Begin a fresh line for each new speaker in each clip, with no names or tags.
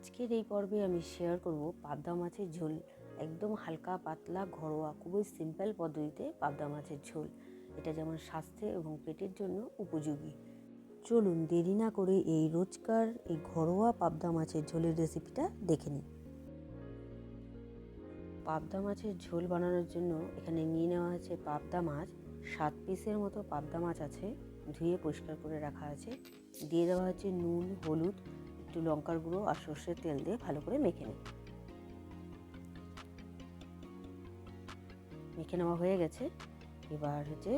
আজকের এই পর্বে আমি শেয়ার করব পাবদা মাছের ঝোল। একদম হালকা, পাতলা, ঘরোয়া, খুবই সিম্পল পদ্ধতিতে পাবদা মাছের ঝোল। এটা যেমন স্বাস্থ্য এবং পেটের জন্য উপযোগী। চলুন দেরি না করে এই রোজকার, এই ঘরোয়া পাবদা মাছের ঝোলের রেসিপিটা দেখে নিই। পাবদা মাছের ঝোল বানানোর জন্য এখানে নিয়ে নেওয়া হয়েছে পাবদা মাছ। সাত পিসের মতো পাবদা মাছ আছে, ধুয়ে পরিষ্কার করে রাখা আছে। দিয়ে দেওয়া হচ্ছে নুন, হলুদ একটু লঙ্কার গুঁড়ো আর সর্ষের তেল দিয়ে ভালো করে মেখে নেব মেখে নেওয়া হয়ে গেছে। এবার হচ্ছে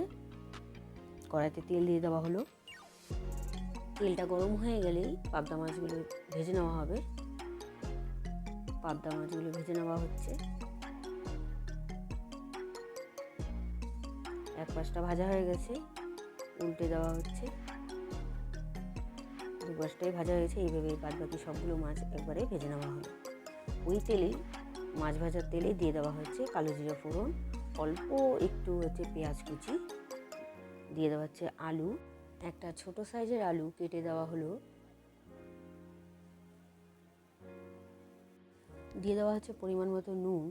কড়াইতে তেল দিয়ে দেওয়া হলো। তেলটা গরম হয়ে গেলেই পাবদা মাছগুলো ভেজে নেওয়া হবে। পাবদা মাছগুলো ভেজে নেওয়া হচ্ছে। এক পাশটা ভাজা হয়ে গেছে। উল্টে দেওয়া হচ্ছে। পাশটাই ভাজা হয়েছে এইভাবে বাদ বাকি সবগুলো মাছ একবারে ভেজে নেওয়া হলো। ওই তেলেই, মাছ ভাজার তেলে দিয়ে দেওয়া হচ্ছে কালো জিরা ফোড়ন, অল্প একটু হচ্ছে পেঁয়াজ কুচি, দিয়ে দেওয়া হচ্ছে আলু। একটা ছোট সাইজের আলু কেটে দেওয়া হলো। দিয়ে দেওয়া হচ্ছে পরিমাণ মতো নুন।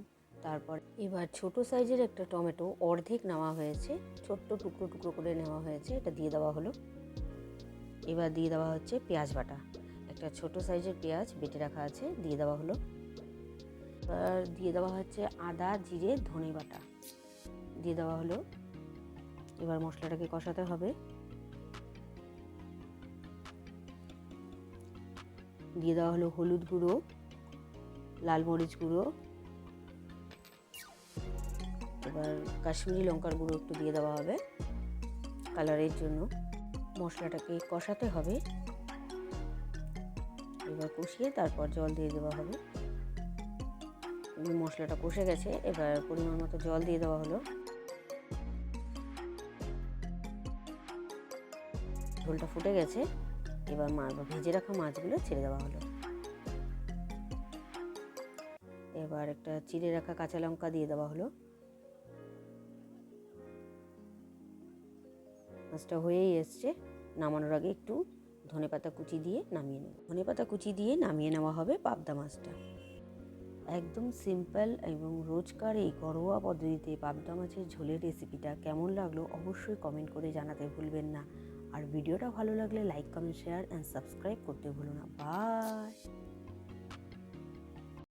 তারপর এবার ছোট সাইজের একটা টমেটো অর্ধেক নেওয়া হয়েছে, ছোট্ট টুকরো টুকরো করে নেওয়া হয়েছে, এটা দিয়ে দেওয়া হলো। এবার দিয়ে দেওয়া হচ্ছে পেঁয়াজ বাটা। একটা ছোট সাইজের পেঁয়াজ বেটে রাখা আছে, দিয়ে দেওয়া হলো। এবার দিয়ে দেওয়া হচ্ছে আদা, জিরে, ধনে বাটা। দিয়ে দেওয়া হলো। এবার মশলাটাকে কষাতে হবে। দিয়ে দেওয়া হলো হলুদ গুঁড়ো, লাল মরিচ গুঁড়ো। এবার কাশ্মীরি লঙ্কার গুঁড়ো একটু দিয়ে দেওয়া হবে, কালারের জন্য। মশলাটাকে কষাতে হবে। এবার কষিয়ে তারপর জল দিয়ে দেওয়া হবে। মশলাটা কষে গেছে, এবার পরিমাণ মতো জল দিয়ে দেওয়া হলো। ঝোলটা ফুটে গেছে, এবার মা ভেজে রাখা মাছগুলো ছেড়ে দেওয়া হলো। এবার একটা চিড়ে রাখা কাঁচা লঙ্কা দিয়ে দেওয়া হলো। মাছটা হয়েই এসছে। নামানোর আগে একটু ধনে পাতা কুচি দিয়ে নামিয়ে নেব। ধনে পাতা কুচি দিয়ে নামিয়ে নেওয়া হবে পাবদা মাছটা। একদম সিম্পল এবং রোজকার এই ঘরোয়া পদ্ধতিতে পাবদা মাছের ঝোলের রেসিপিটা কেমন লাগল অবশ্যই কমেন্ট করে জানাতে ভুলবেন না। আর ভিডিওটা ভালো লাগলে like comment share and subscribe করতে ভুলো না। বাই